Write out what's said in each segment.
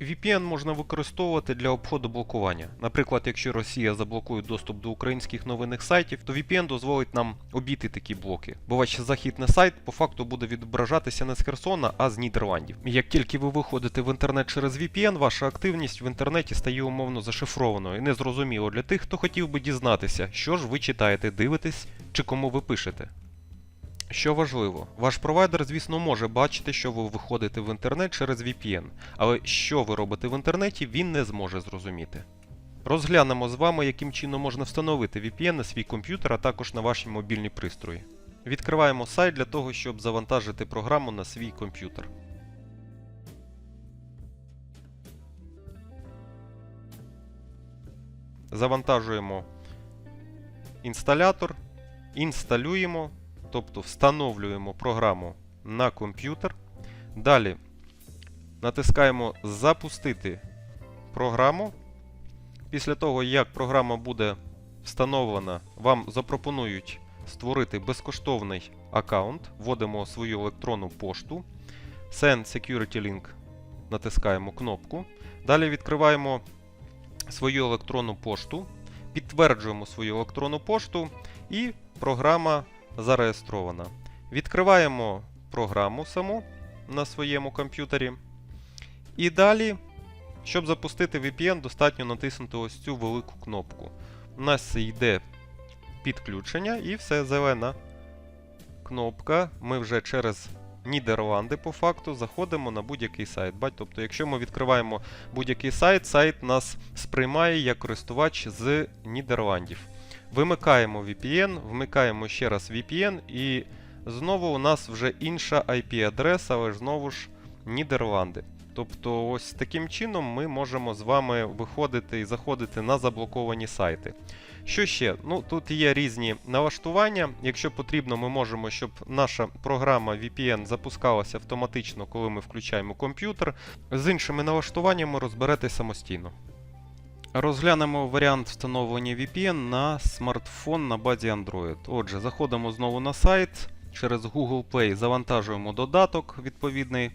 VPN можна використовувати для обходу блокування. Наприклад, якщо Росія заблокує доступ до українських новинних сайтів, то VPN дозволить нам обійти такі блоки. Бо ваш захід сайт по факту буде відображатися не з Херсона, а з Нідерландів. Як тільки ви виходите в інтернет через VPN, ваша активність в інтернеті стає умовно зашифрованою і незрозуміло для тих, хто хотів би дізнатися, що ж ви читаєте, дивитесь чи кому ви пишете. Що важливо, ваш провайдер, звісно, може бачити, що ви виходите в інтернет через VPN, але що ви робите в інтернеті, він не зможе зрозуміти. Розглянемо з вами, яким чином можна встановити VPN на свій комп'ютер, а також на ваші мобільні пристрої. Відкриваємо сайт для того, щоб завантажити програму на свій комп'ютер. Завантажуємо інсталятор, інсталюємо тобто встановлюємо програму на комп'ютер. Далі натискаємо Запустити програму. Після того, як програма буде встановлена, вам запропонують створити безкоштовний аккаунт. Вводимо свою електронну пошту. Send Security Link натискаємо кнопку. Далі відкриваємо свою електронну пошту, підтверджуємо свою електронну пошту і програма зареєстрована. Відкриваємо програму саму на своєму комп'ютері. І далі, щоб запустити VPN, достатньо натиснути ось цю велику кнопку. У нас йде підключення і все зелена кнопка. Ми вже через Нідерланди по факту заходимо на будь-який сайт. Бать, Тобто, якщо ми відкриваємо будь-який сайт, сайт нас сприймає як користувач з Нідерландів. Вимикаємо VPN, вмикаємо ще раз VPN, і знову у нас вже інша IP-адреса, але знову ж Нідерланди. Тобто, ось таким чином ми можемо з вами виходити і заходити на заблоковані сайти. Що ще? Ну, Тут є різні налаштування. Якщо потрібно, ми можемо, щоб наша програма VPN запускалася автоматично, коли ми включаємо комп'ютер. З іншими налаштуваннями розберетесь самостійно. Розглянемо варіант встановлення VPN на смартфон на базі Android. Отже, заходимо знову на сайт. Через Google Play завантажуємо додаток відповідний.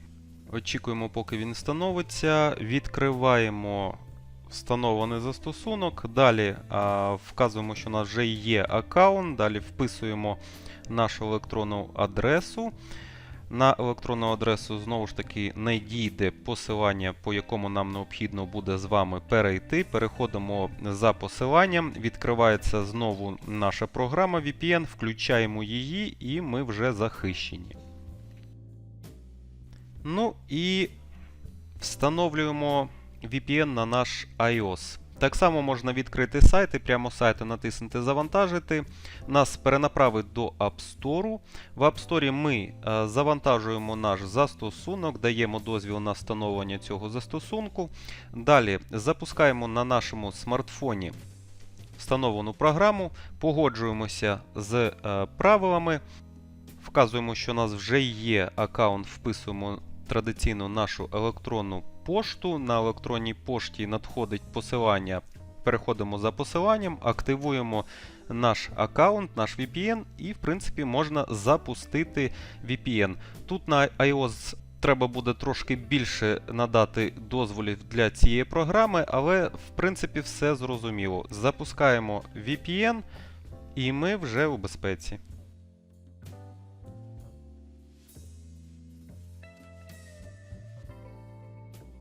Очікуємо, поки він встановиться. Відкриваємо встановлений застосунок. Далі а, вказуємо, що у нас вже є аккаунт. Далі вписуємо нашу електронну адресу. На електронну адресу знову ж таки надійде посилання, по якому нам необхідно буде з вами перейти. Переходимо за посиланням, відкривається знову наша програма VPN, включаємо її і ми вже захищені. Ну і встановлюємо VPN на наш iOS. Так само можна відкрити сайт і прямо сайту натиснути Завантажити. Нас перенаправить до App Store. В App Store ми е, завантажуємо наш застосунок, даємо дозвіл на встановлення цього застосунку. Далі запускаємо на нашому смартфоні встановлену програму, погоджуємося з е, правилами, вказуємо, що у нас вже є аккаунт, вписуємо традиційно нашу електронну пошту. На електронній пошті надходить посилання. Переходимо за посиланням, активуємо наш аккаунт, наш VPN, і, в принципі, можна запустити VPN. Тут на iOS треба буде трошки більше надати дозволів для цієї програми, але, в принципі, все зрозуміло. Запускаємо VPN, і ми вже у безпеці.